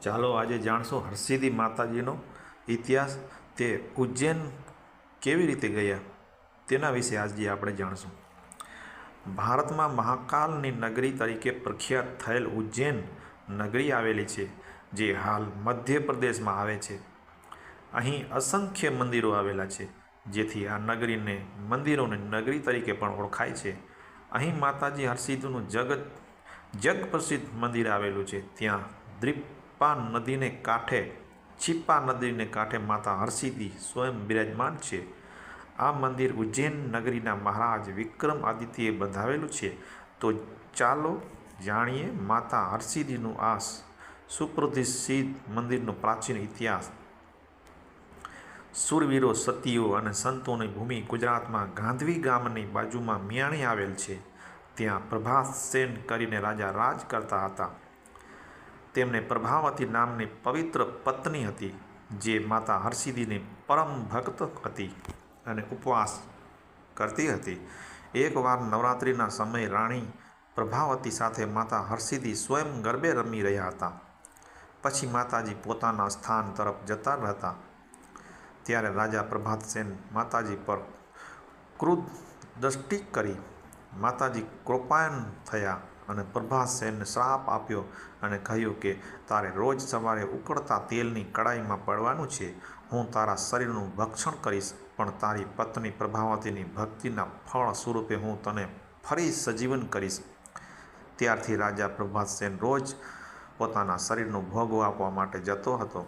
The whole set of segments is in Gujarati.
ચાલો આજે જાણશો હરસિદ્ધિ માતાજીનો ઇતિહાસ તે ઉજ્જૈન કેવી રીતે ગયા તેના વિશે આજે આપણે જાણશું. ભારતમાં મહાકાલની નગરી તરીકે પ્રખ્યાત થયેલ ઉજ્જૈન નગરી આવેલી છે, જે હાલ મધ્યપ્રદેશમાં આવે છે. અહીં અસંખ્ય મંદિરો આવેલા છે, જેથી આ નગરીને મંદિરોની નગરી તરીકે પણ ઓળખાય છે. અહીં માતાજી હરસિદ્ધનું જગત જગ પ્રસિદ્ધ મંદિર આવેલું છે, ત્યાં દ્રીપા નદીને કાંઠે છીપા નદીને કાંઠે માતા હરસિદ્ધિ સ્વયં બિરાજમાન છે. આ મંદિર ઉજ્જૈન નગરીના મહારાજ વિક્રમ આદિત્યએ બંધાવેલું છે. તો ચાલો જાણીએ માતા હરસિદ્ધિનું આ સુપ્રતિષ્ઠિત મંદિરનો પ્રાચીન ઇતિહાસ. સુરવીરો સતીઓ અને સંતોની ભૂમિ ગુજરાતમાં ગાંધવી ગામની બાજુમાં મિયાણી આવેલ છે. ત્યાં પ્રભાસ સેન કરીને રાજા રાજ કરતા હતા. તેમને પ્રભાવતી નામની પવિત્ર પત્ની હતી, જે માતા હરસિદ્ધિની પરમ ભક્ત હતી અને ઉપવાસ કરતી હતી. એકવાર નવરાત્રિના સમયે રાણી પ્રભાવતી સાથે માતા હરસિદ્ધિ સ્વયં ગરબે રમી રહ્યા હતા. પછી માતાજી પોતાના સ્થાન તરફ જતા હતા ત્યારે રાજા પ્રભાતસેન માતાજી પર ક્રુદ્ધ દ્રષ્ટિ કરી. માતાજી કૃપાયન થયા. અને પ્રભાસેનને શ્રાપ આપ્યો અને કહ્યું કે, તારે રોજ સવારે ઉકળતા તેલની કડાઈમાં પડવાનું છે. હું તારા શરીરનું ભક્ષણ કરીશ, પણ તારી પત્ની પ્રભાવતીની ભક્તિના ફળ સ્વરૂપે હું તને ફરી સજીવન કરીશ. ત્યારથી રાજા પ્રભાતસેન રોજ પોતાના શરીરનું ભોગ આપવા માટે જતો હતો.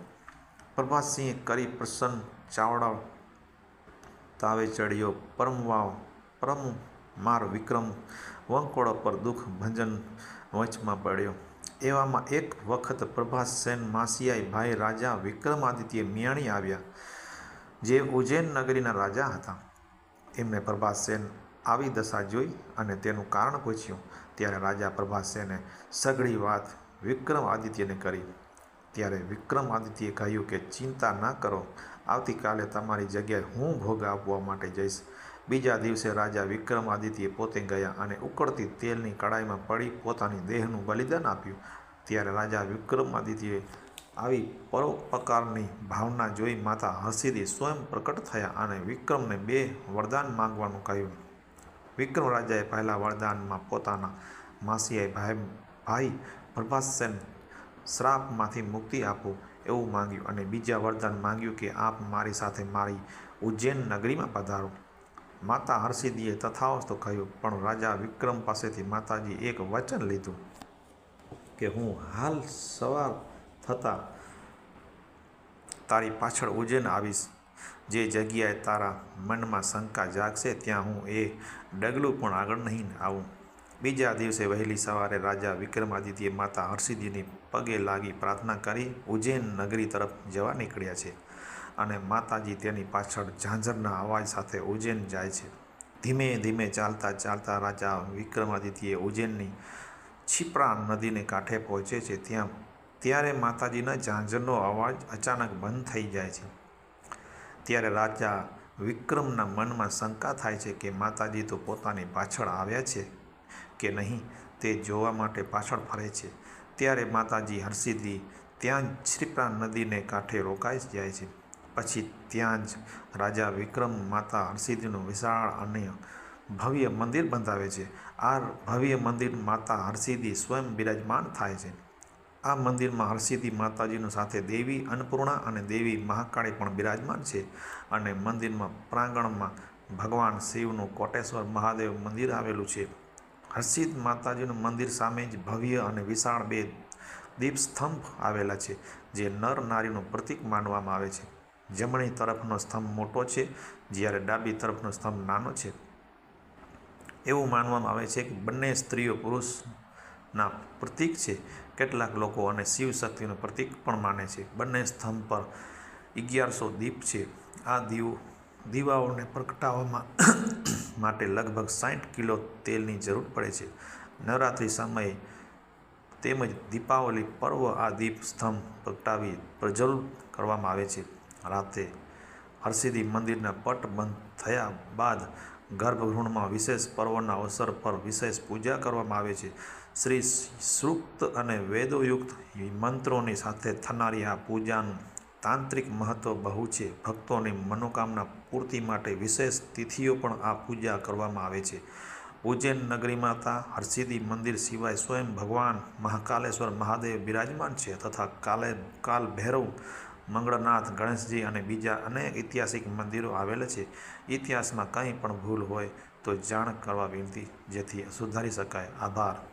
પ્રભાતસિંહે કરી પ્રસન્ન ચાવડા તાવે ચડ્યો પરમવાવ, પરમ માર વિક્રમ વંકોળો પર દુઃખ ભંજન વંચમાં પડ્યો. એવામાં એક વખત પ્રભાસ સેન માસિયાઈ ભાઈ રાજા વિક્રમાદિત્ય મિયાણી આવ્યા, જે ઉજ્જૈન નગરીના રાજા હતા. એમને પ્રભાસસેન આવી દશા જોઈ અને તેનું કારણ પૂછ્યું. ત્યારે રાજા પ્રભાસસેને સઘળી વાત વિક્રમાદિત્યને કરી. ત્યારે વિક્રમાદિત્યએ કહ્યું કે ચિંતા ના કરો, આવતીકાલે તમારી જગ્યાએ હું ભોગ આપવા માટે જઈશ. બીજા દિવસે રાજા વિક્રમાદિત્ય પોતે ગયા અને ઉકળતી તેલની કડાઈમાં પડી પોતાની દેહનું બલિદાન આપ્યું. ત્યારે રાજા વિક્રમાદિત્યએ આવી પરોપકારની ભાવના જોઈ માતા હસીદી સ્વયં પ્રકટ થયા અને વિક્રમને બે વરદાન માંગવાનું કહ્યું. વિક્રમ રાજાએ પહેલાં વરદાનમાં પોતાના માસીએ ભાઈ ભાઈ પ્રભાસેન શ્રાપમાંથી મુક્તિ આપો એવું માંગ્યું અને બીજા વરદાન માંગ્યું કે આપ મારી સાથે મારી ઉજ્જૈન નગરીમાં પધારો. માતા હર્ષિદીએ તથાવસ્તુ કહ્યું, પણ રાજા વિક્રમ પાસેથી માતાજી એક વચન લીધું કે હું હાલ સવાર થતાં તારી પાછળ ઉજ્જૈન આવીશ. જે જગ્યાએ તારા મનમાં શંકા જાગશે, ત્યાં હું એ ડગલું પણ આગળ નહીં આવું. બીજા દિવસે વહેલી સવારે રાજા વિક્રમાદિત્ય માતા હર્ષિદીની પગે લાગી પ્રાર્થના કરી ઉજ્જૈન નગરી તરફ જવા નીકળ્યા છે. અને માતાજી તેની પાછળ ઝાંઝરના અવાજ સાથે ઉજ્જૈન જાય છે. ધીમે ધીમે ચાલતા ચાલતા રાજા વિક્રમાદિત્યએ ઉજ્જૈનની છીપરા નદીને કાંઠે પહોંચે છે. ત્યાં, ત્યારે માતાજીના ઝાંઝરનો અવાજ અચાનક બંધ થઈ જાય છે. ત્યારે રાજા વિક્રમના મનમાં શંકા થાય છે કે માતાજી તો પોતાની પાછળ આવ્યા છે કે નહીં તે જોવા માટે પાછળ ફરે છે. ત્યારે માતાજી હરસિદ્ધિ ત્યાં શ્રીપ્રા નદીને કાંઠે રોકાઈ જાય છે. પછી ત્યાં જ રાજા વિક્રમ માતા હરસિદ્ધિનું વિશાળ અને ભવ્ય મંદિર બંધાવે છે. આ ભવ્ય મંદિર માતા હરસિદ્ધિ સ્વયં બિરાજમાન થાય છે. આ મંદિરમાં હરસિદ્ધિ માતાજીનું સાથે દેવી અન્નપૂર્ણા અને દેવી મહાકાળી પણ બિરાજમાન છે અને મંદિરમાં પ્રાંગણમાં ભગવાન શિવનું કોટેશ્વર મહાદેવ મંદિર આવેલું છે. હરસિદ્ધ માતાજીનું મંદિર સામે જ ભવ્ય અને વિશાળ બે દીપસ્તંભ આવેલા છે, જે નર નારીનું પ્રતીક માનવામાં આવે છે. જમણી તરફનો સ્તંભ મોટો છે, જ્યારે ડાબી તરફનો સ્તંભ નાનો છે. એવું માનવામાં આવે છે કે બંને સ્ત્રીઓ પુરુષના પ્રતીક છે. કેટલાક લોકો અને શિવ શક્તિનું પ્રતીક પણ માને છે. બંને સ્તંભ પર અગિયારસો દીપ છે. આ દીવો દીવાઓને પ્રગટાવવામાં માટે લગભગ સાઠ કિલો તેલની જરૂર પડે છે. નવરાત્રિ સમયે તેમજ દીપાવલી પર્વ આ દીપ સ્તંભ પ્રગટાવી પ્રજ્વલ કરવામાં આવે છે. રાતે હરસિદ્ધિ મંદિરના પટ બંધ થયા બાદ ગર્ભગૃહમાં વિશેષ પર્વના અવસર પર વિશેષ પૂજા કરવામાં આવે છે. શ્રી સૃક્ત અને વેદોયુક્ત મંત્રોની સાથે થનારી આ પૂજાનું તાંત્રિક મહત્વ બહુ છે. ભક્તોની મનોકામના પૂર્તિ માટે વિશેષ તિથિઓ પણ આ પૂજા કરવામાં આવે છે. ઉજ્જૈન નગરીમાં તા હરસિદ્ધિ મંદિર સિવાય સ્વયં ભગવાન મહાકાલેશ્વર મહાદેવ બિરાજમાન છે તથા કાલે કાલ ભૈરવ મંગળનાથ, ગણેશજી અને બીજા અનેક ઐતિહાસિક મંદિરો આવેલા છે. ઇતિહાસમાં કંઈ પણ ભૂલ હોય તો જાણ કરવા વિનંતી, જેથી સુધારી શકાય. આભાર.